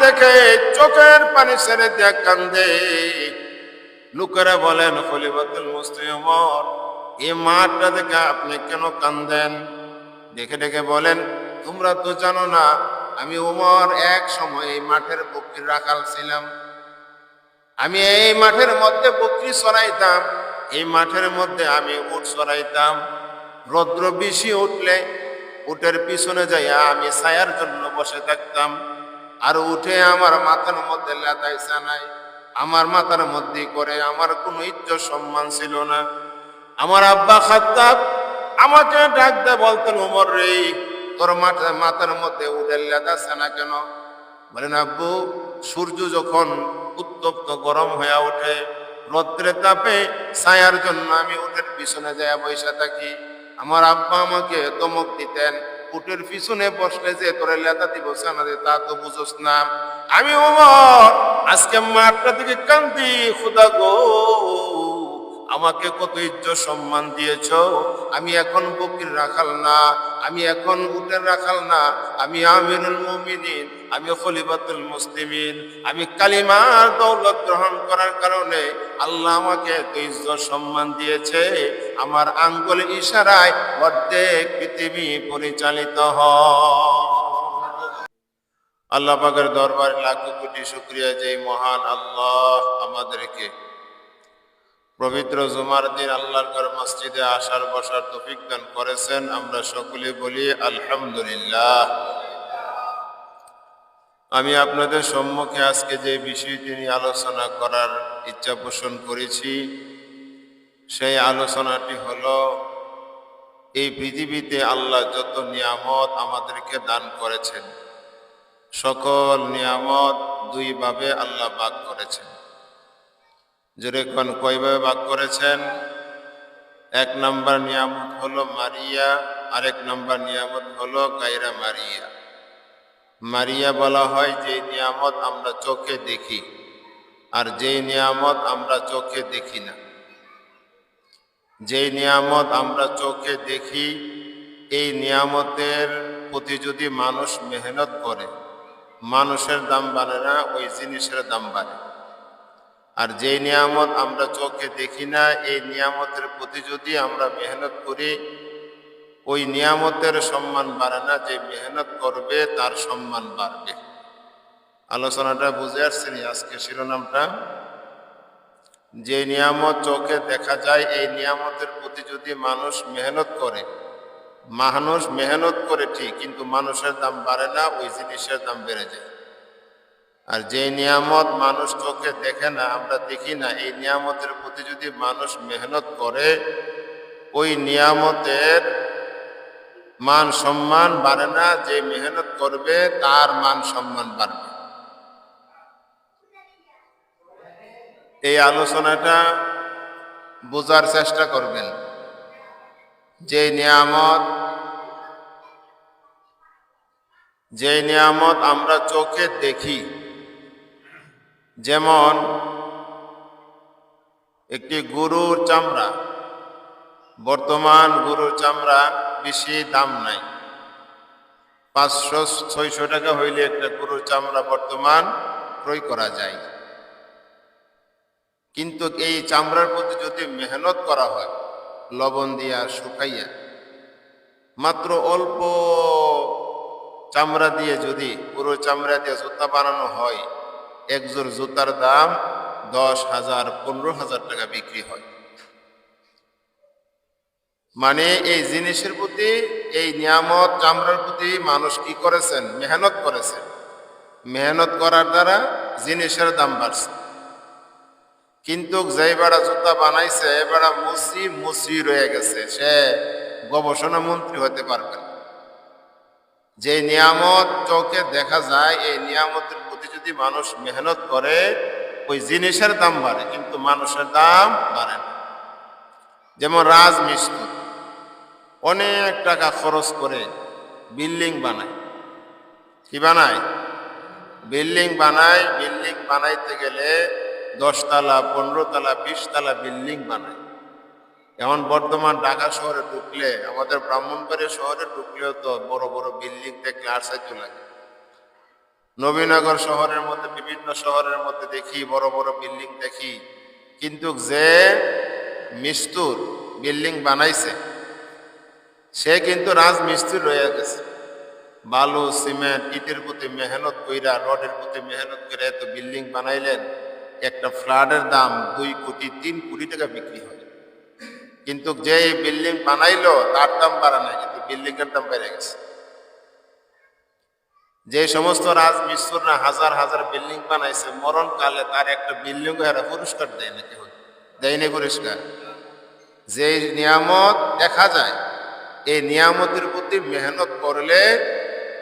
দেখে চোখের পানি কান্দে। বলেন এই মাঠটা দেখে আপনি কেন কান্দেন? দেখে দেখে বলেন, তোমরা তো জানো না, আমি উমর এক সময় এই মাঠের বকরির রাখাল ছিলাম। আমি এই মাঠের মধ্যে বকরি চড়াইতাম এই মাঠের মধ্যে আমি উট চড়াইতাম রৌদ্র বেশি উঠলে উটের পিছনে যাইয়া আমি ছায়ার জন্য বসে থাকতাম। আর উঠে আমার মাথার মধ্যে লেতাই নাই। আমার মাথার মধ্যে করে আমার কোনো ইজ্জত সম্মান ছিল না। আমার আব্বা খাত্তাব, আমাকে ডাক দে বলতেন উমর রে, তোর মাথা, মাথার মধ্যে উঠে লেতাছে না কেন? বলেন, আব্বু, সূর্য যখন উত্তপ্ত গরম হয়ে ওঠে, রৌদ্রের তাপে ছায়ার জন্য আমি উটের পিছনে যায় বসে থাকি। আমার আব্বা আমাকে দমক দিতেন, উটের পিছনে বসলে যে তোরে লেতা দিব সানা দে, তা তো বুঝোস না। আমি ওমর, আজকে মাঠটা থেকে কান্দি, খুদা গো। আমাকে কত ইজ্জত সম্মান দিয়েছ? আমি এখন বকির রাখাল না, আমি এখন উটের রাখাল না, আমি আমিরুল মুমিনিন, আমি খলিফাতুল মুসলিমিন, আমি কালিমার দৌলত গ্রহণ করার কারণে আল্লাহ আমাকে এত ইজ্জত সম্মান দিয়েছে। আমার আঙ্গুল ইশারায় অর্ধেক পৃথিবী পরিচালিত হয় আল্লাহ পাকের দরবারে লাখো কোটি শুক্রিয়া যে মহান আল্লাহ আমাদেরকে পবিত্র জুমার দিন আল্লাহর ঘর মসজিদে আসার বসার তৌফিক দান করেছেন। আমরা সকলে বলি, আলহামদুলিল্লাহ। আমি আপনাদের সম্মুখে আজকে যে বিষয়টি নিয়ে আলোচনা করার ইচ্ছা পোষণ করেছি, সেই আলোচনাটি হলো, এই পৃথিবীতে আল্লাহ যত নিয়ামত আমাদেরকে দান করেছেন, সকল নিয়ামত দুইভাবে আল্লাহ ভাগ করেছেন। যেরকম কয়ভাবে ভাগ করেছেন? এক নম্বর নিয়ামত হলো মারিয়া, আরেক নম্বর নিয়ামত হলো গায়রা মারিয়া। মারিয়া বলা হয় যে নিয়ামত আমরা চোখে দেখি, আর যেই নিয়ামত আমরা চোখে দেখি না। যেই নিয়ামত আমরা চোখে দেখি, এই নিয়ামতের প্রতি যদি মানুষ মেহনত করে, মানুষের দাম বাড়ে না, ওই জিনিসের দাম বাড়ে। আর যে নিয়ামত আমরা চোখে দেখি না, এই নিয়ামতের প্রতি যদি আমরা মেহনত করি, ওই নিয়ামতের সম্মান বাড়ে না, যে মেহনত করবে তার সম্মান বাড়বে। আলোচনাটা বুঝে আসছেন আজকে শিরোনামটা? যে নিয়ামত চোখে দেখা যায়, এই নিয়ামতের প্রতি যদি মানুষ মেহনত করে, মানুষ মেহনত করে ঠিক, কিন্তু মানুষের দাম বাড়ে না, ওই জিনিসের দাম বেড়ে যায়। আর যে নিয়ামত মানুষ চোখে দেখে না, আমরা দেখি না, এই নিয়ামতের প্রতি যদি মানুষ মেহনত করে, ওই নিয়ামতের মান সম্মান বাড়ে না, যে মেহনত করবে, তার মান সম্মান বাড়বে। এই আলোচনাটা বোঝার চেষ্টা করবেন। যে নিয়ামত যে নিয়ামত আমরা চোখে দেখি যেমন একটি গরুর চামড়া, বর্তমান গরুর চামড়া বেশি দাম নাই। পাঁচশো ছয়শো টাকা হইলে একটা গরুর চামড়া বর্তমান ক্রয় করা যায়। কিন্তু এই চামড়ার প্রতি যদি মেহনত করা হয়, লবণ দিয়া শুকাইয়া, মাত্র অল্প চামড়া দিয়ে যদি পুরো চামড়া দিয়ে জুতা বানানো হয় একজোর জুতার দাম দশ হাজার, পনেরো হাজার টাকা বিক্রি হয়। মানে এই জিনিসের প্রতি, এই নিয়ামত চামড়ার প্রতি মানুষ কি করেছেন? মেহনত করেছেন। মেহনত করার দ্বারা জিনিসের দাম বাড়ছে। কিন্তু যে বেড়া জুতা বানাইছে, এ বেড়া মুসি মুসি রয়ে গেছে। সে গবেষণা মন্ত্রী হতে পারবে যে নিয়ামত চোখে দেখা যায়, এই নিয়ামতের প্রতি যদি মানুষ মেহনত করে, ওই জিনিসের দাম বাড়ে, কিন্তু মানুষের দাম বাড়ে না। যেমন রাজমিস্ত্রি, অনেক টাকা খরচ করে বিল্ডিং বানায়। কি বানায়? বিল্ডিং বানায়, বিল্ডিং বানাইতে গেলে দশতলা পনেরো তলা বিশ তলা বিল্ডিং বানায়। এখন বর্তমান ঢাকা শহরে ঢুকলে, আমাদের ব্রাহ্মণবাড়িয়া শহরে ঢুকলেও তো বড় বড় বিল্ডিং দেখলে আর লাগে নবীনগর শহরের মধ্যে, বিভিন্ন শহরের মধ্যে দেখি, বড় বড় বিল্ডিং দেখি। কিন্তু যে মিস্তুর বিল্ডিং বানাইছে, সে কিন্তু রাজমিস্ত্রি রয়ে গেছে। বালু, সিমেন্ট, ইটের প্রতি মেহনত কইরা, রডের প্রতি মেহনত করে এত বিল্ডিং বানাইলেন, একটা ফ্ল্যাটের দাম দুই কোটি, তিন কোটি টাকা বিক্রি হয়। কিন্তু যে বিল্ডিং বানাইলো, তার দাম বাড়া নাই, কিন্তু বিল্ডিং এর দাম বেড়ে গেছে। যে সমস্ত রাজমিস্ত্ররা হাজার হাজার বিল্ডিং বানাইছে, মরণকালে তার একটা বিল্ডিং এরা পুরস্কার দেয় নাকি দেয়নি পুরস্কার। যে নিয়ামত দেখা যায়, এই নিয়ামতের প্রতি মেহনত করলে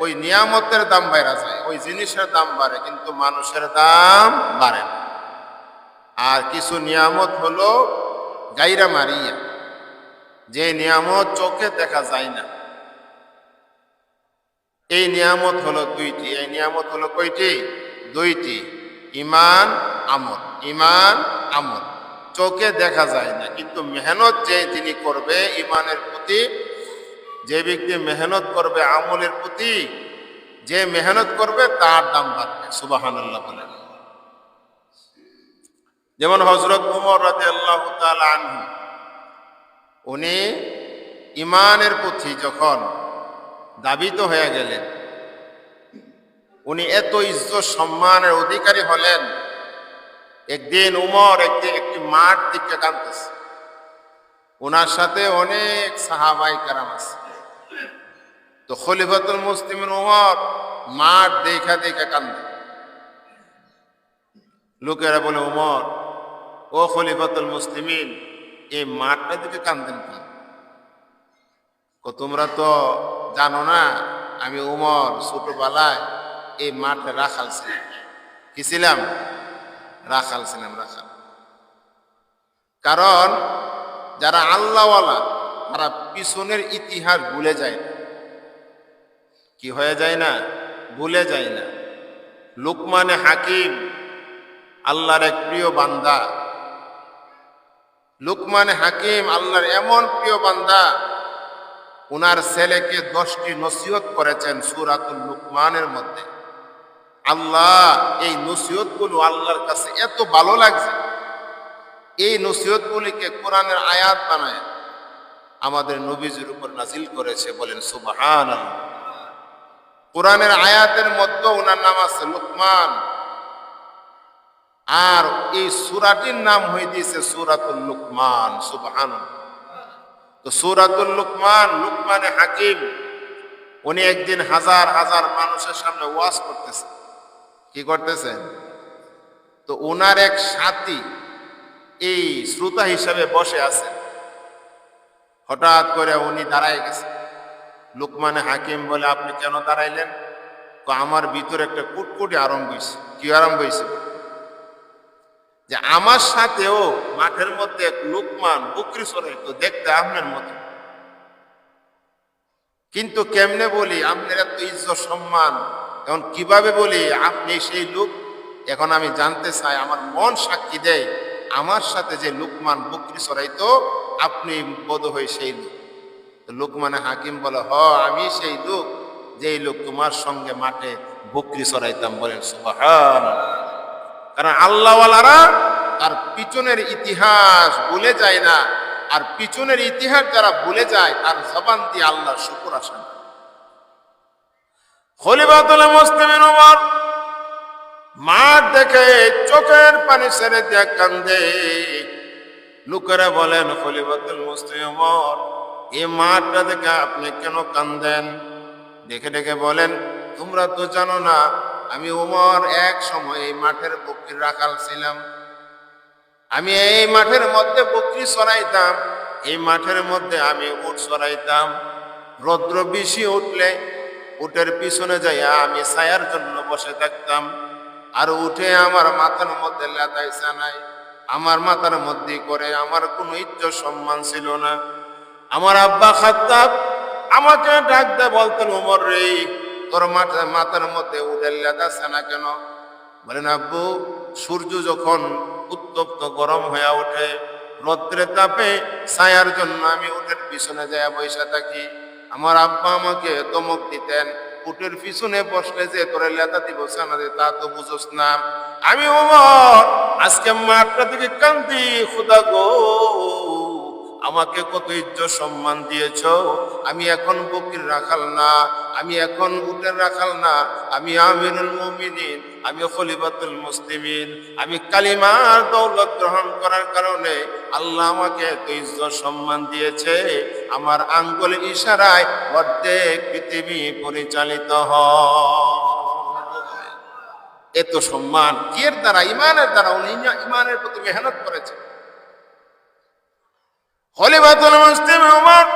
ওই নিয়ামতের দাম বাইরা যায়, ওই জিনিসের দাম বাড়ে, কিন্তু মানুষের দাম বাড়ে না। আর কিছু নিয়ামত হলো গাইরা মারিয়া। যে নিয়ামত চোখে দেখা যায় না। এই নিয়ামত হলো দুইটি। এই নিয়ামত হলো কয়টি? দুইটি। ইমান, আমল। ইমান, আমল। চোখে দেখা যায় না, কিন্তু মেহনত যে যিনি করবে, ইমানের প্রতি, যে ব্যক্তি মেহনত করবে, আমলের প্রতি, যে মেহনত করবে, তার দাম বাড়বে। সুবাহান আল্লাহ বলে। যেমন হজরত উমর রাতে আল্লাহ আনহু উনি ইমানের প্রতি যখন দাবিত হয়ে গেলেন, উনি এত ইজ্জত সম্মানের অধিকারী হলেন, একদিন উমর একদিন একটি মাঠ দিকে কাঁদতেছে ওনার সাথে অনেক সাহাবাই কারাম আছে। তো খলিফাতুল মুসলিমের উমর মাঠ দেখা দেখা কান্দে লোকেরা বলে, উমর, ও খলিফাতুল মুসলিমিন এই মাঠটা দিকে কান্দেন কেন ও তোমরা তো জানো না, আমি উমর ছোটবেলায় এই মাঠে রাখাল ছিলাম। কি ছিলাম? রাখাল ছিলাম, রাখাল। কারণ যারা আল্লাহওয়ালা, তারা পিছনের ইতিহাস ভুলে যায় না। কি হয়ে যায় না? ভুলে যায় না। লুকমানে হাকিম, আল্লাহর এক প্রিয় বান্দা লুকমানে হাকিম আল্লাহর এমন প্রিয় বান্দা, উনার ছেলেকে দশটি নসিহত করেছেন সুরাতুল লুকমানের মধ্যে। আল্লাহ, এই নসিহতগুলো আল্লাহর কাছে এত ভালো লাগছে। এই নসিহতগুলিকে কোরআনের আয়াত বানায় আমাদের নবীজির উপর নাজিল করেছে, বলেন সুবহান কোরআনের আয়াতের মধ্যে ওনার নাম আছে লুকমান। আর এই সুরাটির নাম হয়ে দিয়েছে সুরাতুল লুকমান সুবহান তো সুরাতুল লুকমান, লুকমানে হাকিম, উনি একদিন হাজার হাজার মানুষের সামনে ওয়াজ করতেছে। কি করতেছেন তো ওনার এক সাথী এই শ্রোতা হিসাবে বসে আছে। হঠাৎ করে উনি দাঁড়ায় গেছে। লুকমানে হাকিম বলে, আপনি কেন দাঁড়াইলেন? তো আমার ভিতরে একটা কুটকুটি আরম্ভ হয়েছে কি আরম্ভ হয়েছে যে আমার সাথেও মাঠের মধ্যে এক লুকমান বুকরি সরাইতো দেখতে আপনার মতো। কিন্তু কেমনে বলি, আপনার এত ইজ্জত, সম্মান, এখন কীভাবে বলি, আপনি সেই লোক, এখন আমি জানতে চাই, আমার মন সাক্ষী দেয়, আমার সাথে যে লুকমান বকরি সরাইতো আপনি বোধ হয়ে সেই লোক। তো লোকমানে হাকিম বলে, হ, আমি সেই লোক, যেই লোক তোমার সঙ্গে মাঠে বকরি সরাইতাম বলেন সুবাহান কারণ আল্লাহওয়ালারা তার পিছনের ইতিহাস ভুলে যায় না। আর পিছনের ইতিহাস যারা ভুলে যায়, তার জবান দিয়ে আল্লাহর শুকুর আসে না। খলিফাতুল মুসলিমিন ওমর মাঠ দেখে চোখের পানি ছেড়ে দিয়ে কান্দে। লোকেরা বলেন, খলিফাতুল মুসলিম ওমর এই মাঠটা দেখে আপনি কেন কান্দেন? দেখে দেখে বলেন, তোমরা তো জানো না আমি ওমর এক সময় এই মাঠের বকরি রাখাল ছিলাম। আমি এই মাঠের মধ্যে বকরি সরাইতাম, এই মাঠের মধ্যে আমি উট সরাইতাম। রৌদ্র বেশি উঠলে উটের পিছনে যাইয়া আমি ছায়ার জন্য বসে থাকতাম। আর উঠে আমার মাথার মধ্যে লেদাই নাই আমার মাথার মধ্যে করে আমার কোনো ইজ্জত সম্মান ছিল না। আমার আব্বা খাত্তাব আমাকে ডাক দে বলতেন, উমর রে তোর মাথা মাথার মধ্যে উঠে লেদা না কেন? বলেন আব্বু, সূর্য যখন উত্তপ্ত গরম হয়ে ওঠে রৌদ্রে তাপে ছায়ার জন্য আমি উটের পিছনে যায় বৈশা থাকি। আমার আব্বা আমাকে দমক দিতেন, উটের পিছনে বসলে যে তোরে লেতা দিব দে তা তো বুঝোস না। আমি ওমর আজকে মাঠটা থেকে কান্দি, খুদা গো। আমাকে কত ইজ্জত সম্মান দিয়েছ? আমি এখন বকির রাখাল না, আমি এখন উটের রাখাল না, আমি আমিরুল মুমিনিন, আমি খলিফাতুল মুসলিমিন, আমি কালিমার দৌলত গ্রহণ করার কারণে আল্লাহ আমাকে এত ইজ্জত সম্মান দিয়েছে। আমার আঙ্গুল ইশারায় অর্ধেক পৃথিবী পরিচালিত হয় এত সম্মান কিয়ের দ্বারা? ইমানের দ্বারা? উনি ইমানের প্রতি মেহনত করেছে খলিফাতুল মুসলিম উমর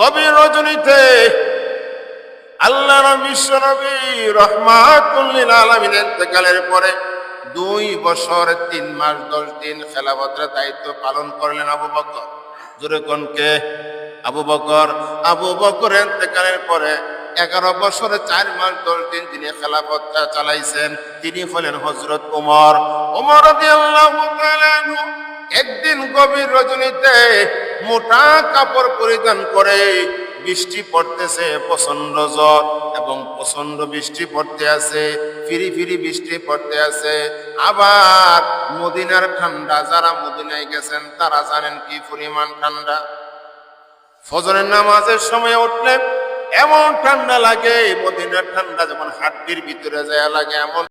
গভীর রজনীতে আল্লাহ বিশ্ব নবী রহমাতুল্লিল আলমিন ইন্তেকালের পরে দুই বছর, তিন মাস, দশ দিন খেলাফতের দায়িত্ব পালন করলেন আবু বকর। জোরে কে? আবু বকর। আবু বকর ইন্তেকালের পরে এগারো বছরে, চার মাস, দশ দিন তিনি খেলাফতটা চালাইছেন, তিনি হলেন হজরত উমর। উমর তাআলা আনহু একদিন গভীর রজনীতে মোটা কাপড় পরিধান করে বৃষ্টি পড়তেছে প্রচণ্ড জ্বর এবং প্রচণ্ড বৃষ্টি পড়তে আছে, ফিরি ফিরি বৃষ্টি পড়তে আছে। আবার মদিনার ঠান্ডা, যারা মদিনায় গেছেন তারা জানেন কি পরিমাণ ঠান্ডা। ফজরের নামাজের সময় উঠলে এমন ঠান্ডা লাগে, মদিনার ঠান্ডা যেমন হাড্ডির ভিতরে যায় লাগে, এমন